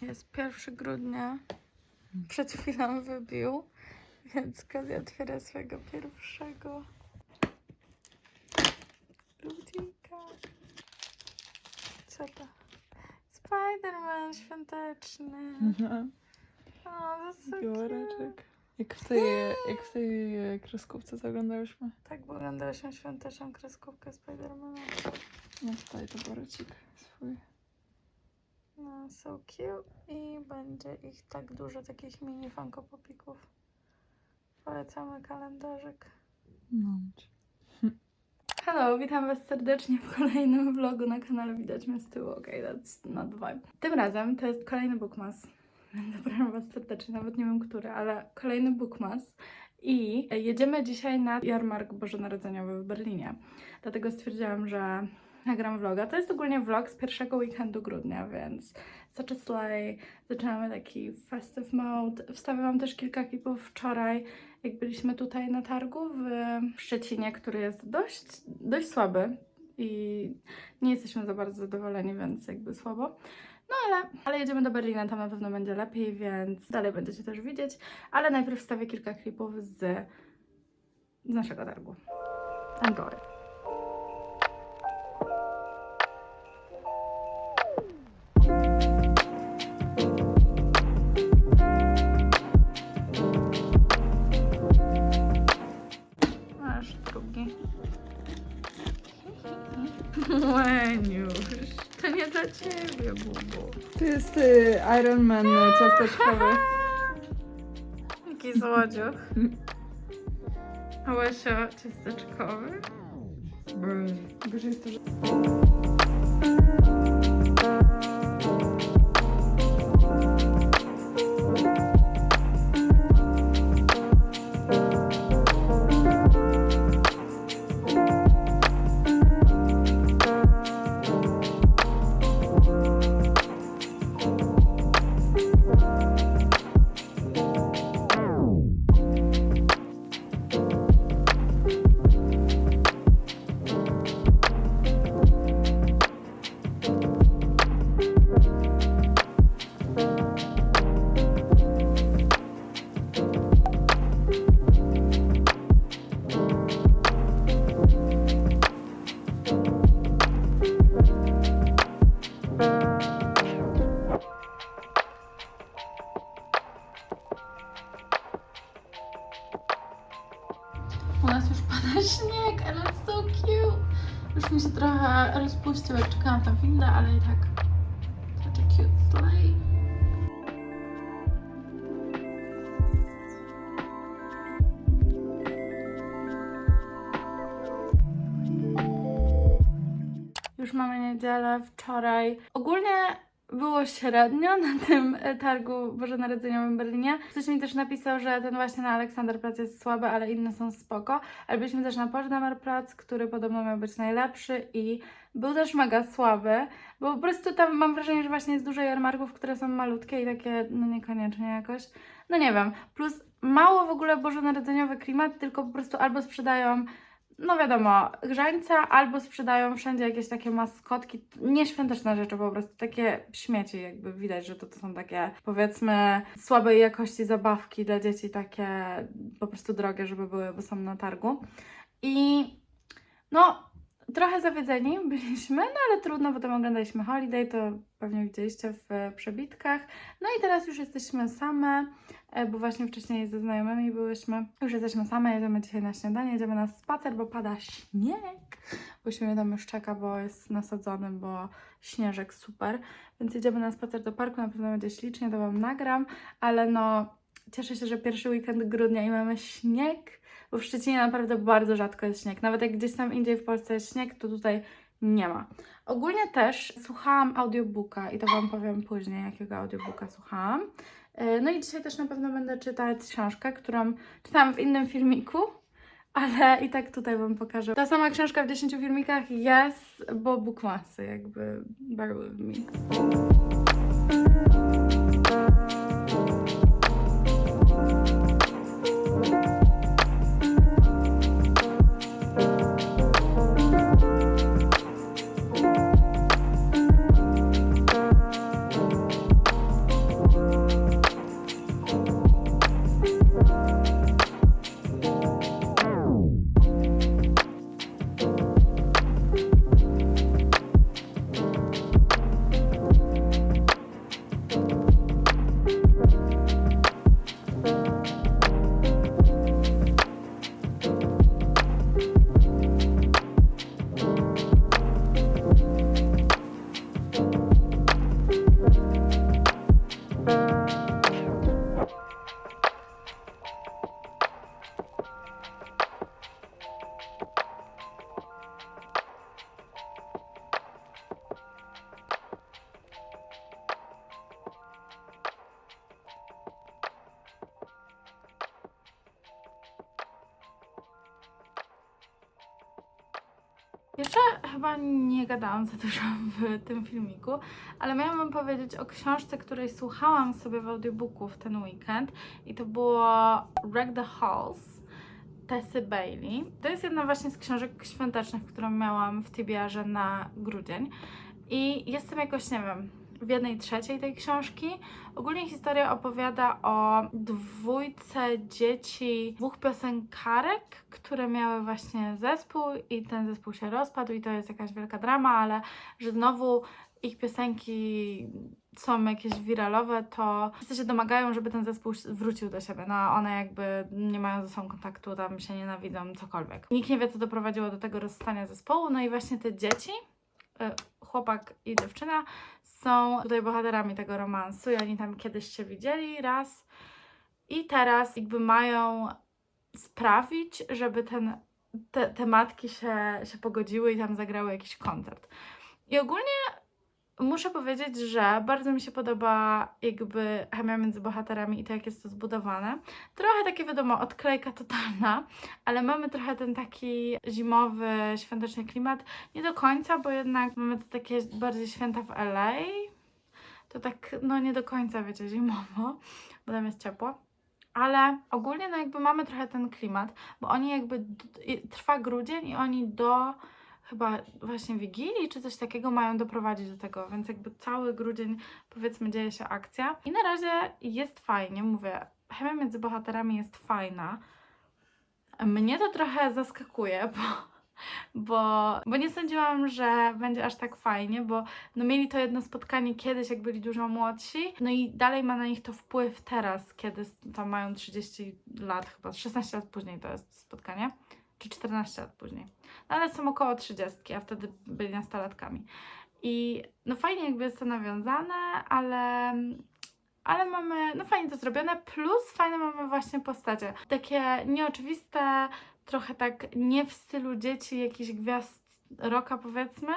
Jest 1 grudnia. Przed chwilą wybił, więc Kazi otwiera swojego pierwszego ludzika. Co to? Spiderman świąteczny. Mhm. O, to jest so cute. Jak w tej, jak w tej kreskówce zaglądałyśmy. Tak wyglądała się świąteczną kreskówkę Spidermana. No tutaj to borecik swój. No, so cute. I będzie ich tak dużo, takich mini Funko Popików. Polecamy kalendarzyk. No. Hello, witam Was serdecznie w kolejnym vlogu na kanale. Widać mnie z tyłu, ok, that's not vibe. Tym razem to jest kolejny bookmas. Zapraszam Was serdecznie, nawet nie wiem który, ale kolejny bookmas. I jedziemy dzisiaj na jarmark bożonarodzeniowy w Berlinie. Dlatego stwierdziłam, że nagram vloga. To jest ogólnie vlog z pierwszego weekendu grudnia, więc such a slay. Zaczynamy taki festive mode. Wstawiłam też kilka klipów wczoraj, jak byliśmy tutaj na targu w Szczecinie, który jest dość, dość słaby i nie jesteśmy za bardzo zadowoleni, więc jakby słabo. No ale, ale jedziemy do Berlina, tam na pewno będzie lepiej, więc dalej będziecie też widzieć. Ale najpierw wstawię kilka klipów z, z naszego targu. Enjoy. Masz drugi. Dla ciebie, bubu. To jest y, Iron Man y, ciasteczkowy. Jaki złodziuch. Łysio ciasteczkowy. Gorzej jest to, że... śnieg, and it's so cute. Już mi się trochę rozpuścił, jak czekałam na windę, ale i tak such a cute sleigh. Już mamy niedzielę, wczoraj. Ogólnie było średnio na tym e, targu bożonarodzeniowym w Berlinie. Ktoś mi też napisał, że ten właśnie na Aleksanderplatz jest słaby, ale inne są spoko. Ale byliśmy też na Potsdamerplatz, który podobno miał być najlepszy i był też mega słaby, bo po prostu tam mam wrażenie, że właśnie jest dużo jarmarków, które są malutkie i takie, no niekoniecznie jakoś. No nie wiem. Plus mało w ogóle bożonarodzeniowy klimat, tylko po prostu albo sprzedają no wiadomo, grzańca albo sprzedają wszędzie jakieś takie maskotki, nieświąteczne rzeczy po prostu, takie śmieci jakby widać, że to, to są takie powiedzmy słabej jakości zabawki dla dzieci, takie po prostu drogie, żeby były, bo są na targu. I no, trochę zawiedzeni byliśmy, no ale trudno, potem oglądaliśmy Holiday, to pewnie widzieliście w przebitkach. No i teraz już jesteśmy same, e, bo właśnie wcześniej ze znajomymi byłyśmy. Już jesteśmy same, jedziemy dzisiaj na śniadanie, jedziemy na spacer, bo pada śnieg. Bo mnie tam już czeka, bo jest nasadzony, bo śnieżek super. Więc jedziemy na spacer do parku, na pewno będzie ślicznie, to Wam nagram, ale no cieszę się, że pierwszy weekend grudnia i mamy śnieg, bo w Szczecinie naprawdę bardzo rzadko jest śnieg. Nawet jak gdzieś tam indziej w Polsce jest śnieg, to tutaj nie ma. Ogólnie też słuchałam audiobooka i to Wam powiem później, jakiego audiobooka słuchałam. Yy, No i dzisiaj też na pewno będę czytać książkę, którą czytałam w innym filmiku, ale i tak tutaj Wam pokażę. Ta sama książka w 10 filmikach jest, bo bookmasy, jakby bear with me. Jeszcze chyba nie gadałam za dużo w tym filmiku, ale miałam wam powiedzieć o książce, której słuchałam sobie w audiobooku w ten weekend i to było Wreck the Halls Tessy Bailey. To jest jedna właśnie z książek świątecznych, którą miałam w TBR-ze na grudzień i jestem jakoś, nie wiem, w jednej trzeciej tej książki. Ogólnie historia opowiada o dwójce dzieci, dwóch piosenkarek, które miały właśnie zespół i ten zespół się rozpadł i to jest jakaś wielka drama, ale że znowu ich piosenki są jakieś wiralowe, to wszyscy się domagają, żeby ten zespół wrócił do siebie. No one jakby nie mają ze sobą kontaktu, tam się nienawidzą, cokolwiek. Nikt nie wie, co doprowadziło do tego rozstania zespołu, no i właśnie te dzieci, y, chłopak i dziewczyna, są tutaj bohaterami tego romansu i oni tam kiedyś się widzieli raz i teraz jakby mają sprawić, żeby ten, te, te matki się, się pogodziły i tam zagrały jakiś koncert. I ogólnie muszę powiedzieć, że bardzo mi się podoba jakby chemia między bohaterami i to, jak jest to zbudowane. Trochę takie wiadomo, odklejka totalna, ale mamy trochę ten taki zimowy, świąteczny klimat. Nie do końca, bo jednak mamy to takie bardziej święta w LA. To tak, no nie do końca, wiecie, zimowo, bo tam jest ciepło. Ale ogólnie, no jakby mamy trochę ten klimat, bo oni jakby, trwa grudzień i oni do chyba właśnie Wigilii czy coś takiego mają doprowadzić do tego, więc jakby cały grudzień powiedzmy dzieje się akcja. I na razie jest fajnie, mówię, chemia między bohaterami jest fajna. Mnie to trochę zaskakuje, bo, bo, bo nie sądziłam, że będzie aż tak fajnie, bo no mieli to jedno spotkanie kiedyś, jak byli dużo młodsi, no i dalej ma na nich to wpływ teraz, kiedy tam mają 30 lat, chyba 16 lat później to jest spotkanie, czy 14 lat później. No ale są około 30, a wtedy byli nastolatkami. I no fajnie jakby jest to nawiązane, ale, ale mamy, no fajnie to zrobione, plus fajne mamy właśnie postacie. Takie nieoczywiste, trochę tak nie w stylu dzieci, jakichś gwiazd roka powiedzmy,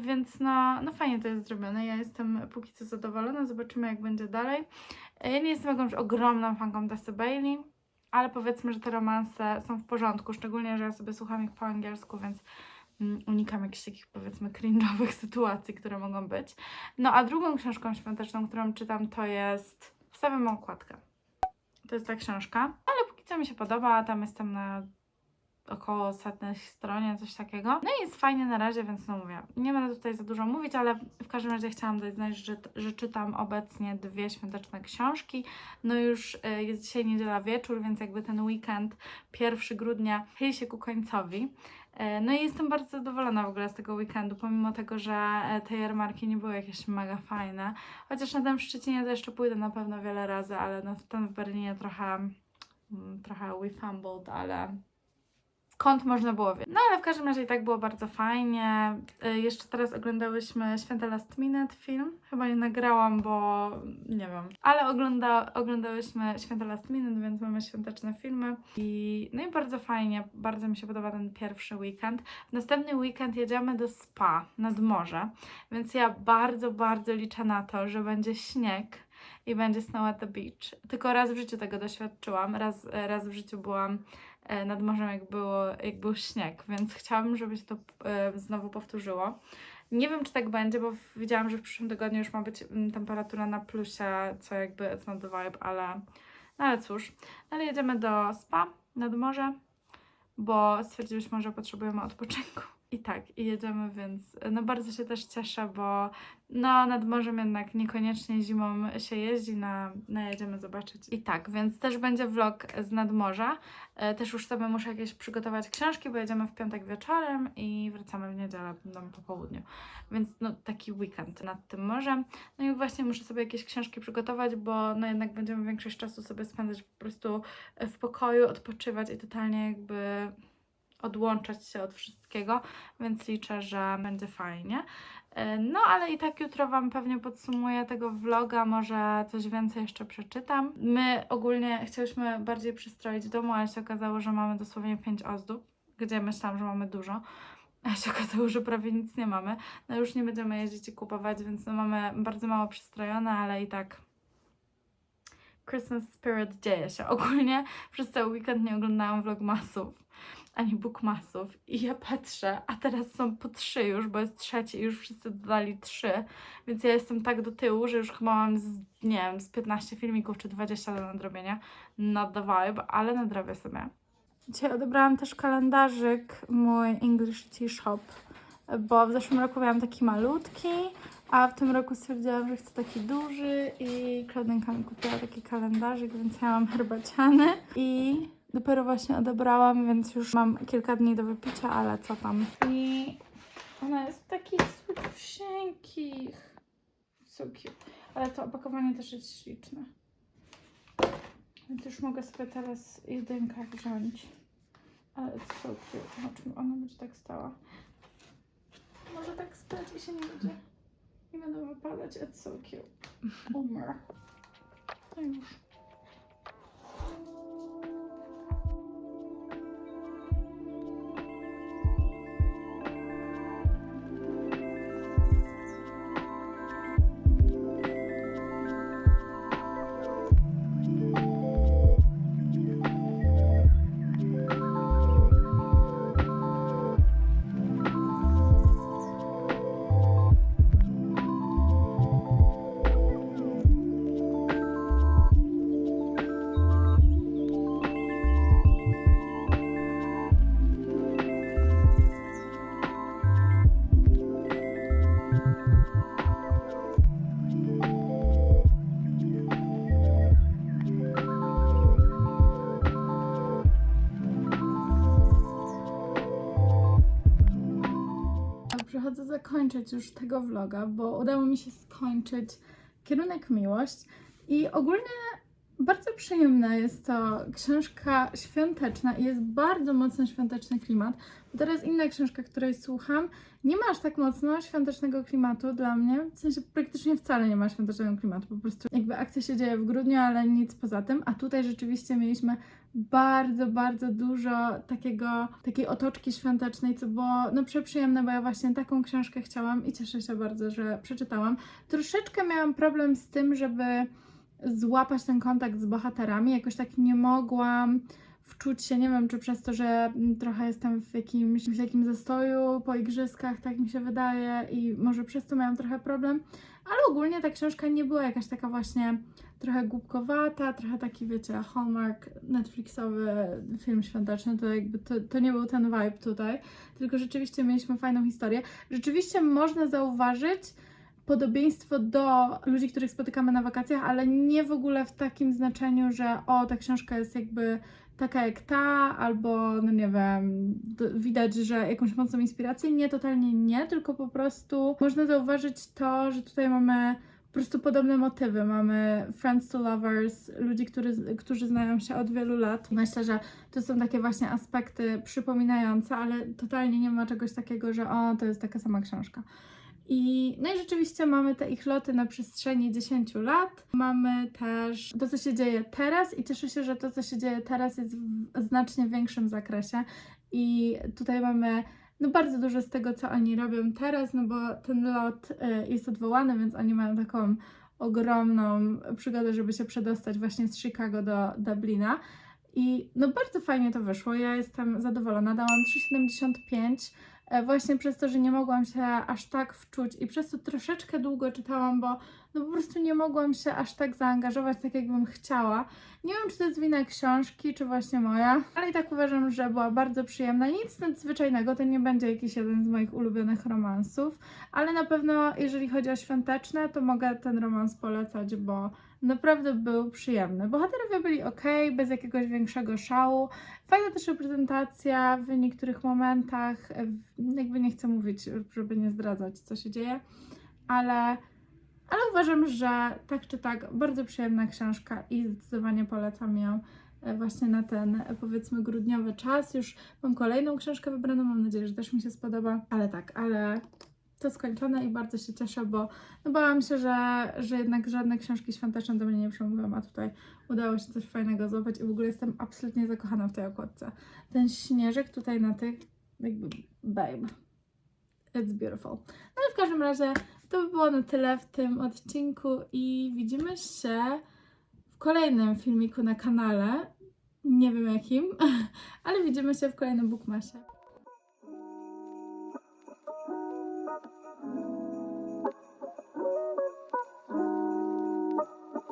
więc no, no fajnie to jest zrobione. Ja jestem póki co zadowolona, zobaczymy jak będzie dalej. Ja nie jestem jakąś ogromną fanką Tessy Bailey, ale powiedzmy, że te romanse są w porządku, szczególnie, że ja sobie słucham ich po angielsku, więc mm, unikam jakichś takich powiedzmy cringe'owych sytuacji, które mogą być. No a drugą książką świąteczną, którą czytam, to jest Wstawiam okładkę. To jest ta książka, ale póki co mi się podoba, tam jestem na około setnej stronie, coś takiego. No i jest fajnie na razie, więc no mówię, nie będę tutaj za dużo mówić, ale w każdym razie chciałam dać znać, że, że czytam obecnie dwie świąteczne książki. No już y, jest dzisiaj niedziela wieczór, więc jakby ten weekend 1 grudnia chyli się ku końcowi. E, No i jestem bardzo zadowolona w ogóle z tego weekendu, pomimo tego, że e, te jarmarki nie były jakieś mega fajne. Chociaż na tym w Szczecinie to jeszcze pójdę na pewno wiele razy, ale no ten w Berlinie trochę, mm, trochę we fumbled, ale skąd można było wiedzieć. No ale w każdym razie i tak było bardzo fajnie. Y, Jeszcze teraz oglądałyśmy Święte Last Minute film. Chyba nie nagrałam, bo nie wiem. Ale ogląda, oglądałyśmy Święte Last Minute, więc mamy świąteczne filmy. I, no i bardzo fajnie, bardzo mi się podoba ten pierwszy weekend. W następny weekend jedziemy do spa nad morze, więc ja bardzo, bardzo liczę na to, że będzie śnieg i będzie snow at the beach. Tylko raz w życiu tego doświadczyłam. Raz, raz w życiu byłam e, nad morzem, jak, było, jak był śnieg, więc chciałabym, żeby się to e, znowu powtórzyło. Nie wiem, czy tak będzie, bo widziałam, że w przyszłym tygodniu już ma być mm, temperatura na plusie, co jakby it's not the vibe, ale, no ale cóż. Ale jedziemy do spa nad morze, bo stwierdziliśmy, że potrzebujemy odpoczynku. I tak, i jedziemy, więc no bardzo się też cieszę, bo no nad morzem jednak niekoniecznie zimą się jeździ, na, na jedziemy zobaczyć. I tak, więc też będzie vlog z nadmorza. E, Też już sobie muszę jakieś przygotować książki, bo jedziemy w piątek wieczorem i wracamy w niedzielę tam po południu. Więc no taki weekend nad tym morzem. No i właśnie muszę sobie jakieś książki przygotować, bo no jednak będziemy większość czasu sobie spędzać po prostu w pokoju, odpoczywać i totalnie jakby odłączać się od wszystkiego, więc liczę, że będzie fajnie. E, No, ale i tak jutro Wam pewnie podsumuję tego vloga, może coś więcej jeszcze przeczytam. My ogólnie chciałyśmy bardziej przystroić w domu, ale się okazało, że mamy dosłownie 5 ozdób, gdzie myślałam, że mamy dużo. A się okazało, że prawie nic nie mamy. No już nie będziemy jeździć i kupować, więc no mamy bardzo mało przystrojone, ale i tak Christmas spirit dzieje się. Ogólnie przez cały weekend nie oglądałam vlogmasów ani bookmasów i ja patrzę, a teraz są po trzy już, bo jest trzeci i już wszyscy dodali trzy, więc ja jestem tak do tyłu, że już chyba mam z, nie wiem, z 15 filmików czy 20 do nadrobienia. Not the vibe, ale nadrobię sobie. Dzisiaj odebrałam też kalendarzyk mój English Tea Shop, bo w zeszłym roku miałam taki malutki, a w tym roku stwierdziłam, że chcę taki duży i Klaudynka mi kupiła taki kalendarzyk, więc ja mam herbaciany i dopiero właśnie odebrałam, więc już mam kilka dni do wypicia, ale co tam. I ona jest takich słodusieńkich. So cute. Ale to opakowanie też jest śliczne. Więc już mogę sobie teraz jedynkę wziąć. Ale it's so cute. Zobaczmy, ona będzie tak stała. Może tak stać i się nie będzie. Nie będą wypadać. It's so cute. Umr. No już. Zakończyć już tego vloga, bo udało mi się skończyć kierunek miłość i ogólnie bardzo przyjemna jest to książka świąteczna i jest bardzo mocno świąteczny klimat. Teraz inna książka, której słucham, nie ma aż tak mocno świątecznego klimatu dla mnie. W sensie praktycznie wcale nie ma świątecznego klimatu. Po prostu jakby akcja się dzieje w grudniu, ale nic poza tym. A tutaj rzeczywiście mieliśmy bardzo, bardzo dużo takiego, takiej otoczki świątecznej, co było no przeprzyjemne, bo ja właśnie taką książkę chciałam i cieszę się bardzo, że przeczytałam. Troszeczkę miałam problem z tym, żeby złapać ten kontakt z bohaterami. Jakoś tak nie mogłam wczuć się, nie wiem, czy przez to, że trochę jestem w jakimś w takim zastoju po igrzyskach, tak mi się wydaje i może przez to miałam trochę problem, ale ogólnie ta książka nie była jakaś taka właśnie trochę głupkowata, trochę taki, wiecie, Hallmark, Netflixowy film świąteczny, to jakby to, to nie był ten vibe tutaj, tylko rzeczywiście mieliśmy fajną historię. Rzeczywiście można zauważyć, podobieństwo do ludzi, których spotykamy na wakacjach, ale nie w ogóle w takim znaczeniu, że o, ta książka jest jakby taka jak ta, albo no nie wiem, widać, że jakąś mocną inspirację. Nie, totalnie nie, tylko po prostu można zauważyć to, że tutaj mamy po prostu podobne motywy. Mamy friends to lovers, ludzi, którzy, którzy znają się od wielu lat. Myślę, że to są takie właśnie aspekty przypominające, ale totalnie nie ma czegoś takiego, że o, to jest taka sama książka. I, no i rzeczywiście mamy te ich loty na przestrzeni 10 lat. Mamy też to, co się dzieje teraz i cieszę się, że to, co się dzieje teraz jest w znacznie większym zakresie. I tutaj mamy no bardzo dużo z tego, co oni robią teraz, no bo ten lot y, jest odwołany, więc oni mają taką ogromną przygodę, żeby się przedostać właśnie z Chicago do Dublina. I no bardzo fajnie to wyszło. Ja jestem zadowolona. Dałam 3,75 e, właśnie przez to, że nie mogłam się aż tak wczuć i przez to troszeczkę długo czytałam, bo no po prostu nie mogłam się aż tak zaangażować, tak jakbym chciała. Nie wiem, czy to jest wina książki, czy właśnie moja, ale i tak uważam, że była bardzo przyjemna. Nic nadzwyczajnego, to nie będzie jakiś jeden z moich ulubionych romansów, ale na pewno, jeżeli chodzi o świąteczne, to mogę ten romans polecać, bo naprawdę był przyjemny. Bohaterowie byli ok, bez jakiegoś większego szału. Fajna też reprezentacja w niektórych momentach. Jakby nie chcę mówić, żeby nie zdradzać, co się dzieje, ale, ale uważam, że tak czy tak bardzo przyjemna książka i zdecydowanie polecam ją e, właśnie na ten e, powiedzmy grudniowy czas. Już mam kolejną książkę wybraną, mam nadzieję, że też mi się spodoba, ale tak, ale to skończone i bardzo się cieszę, bo no bałam się, że, że jednak żadne książki świąteczne do mnie nie przemówią, a tutaj udało się coś fajnego złapać i w ogóle jestem absolutnie zakochana w tej okładce. Ten śnieżek tutaj na tych, jakby babe. It's beautiful. No ale w każdym razie to by było na tyle w tym odcinku i widzimy się w kolejnym filmiku na kanale. Nie wiem jakim, ale widzimy się w kolejnym Bookmasie.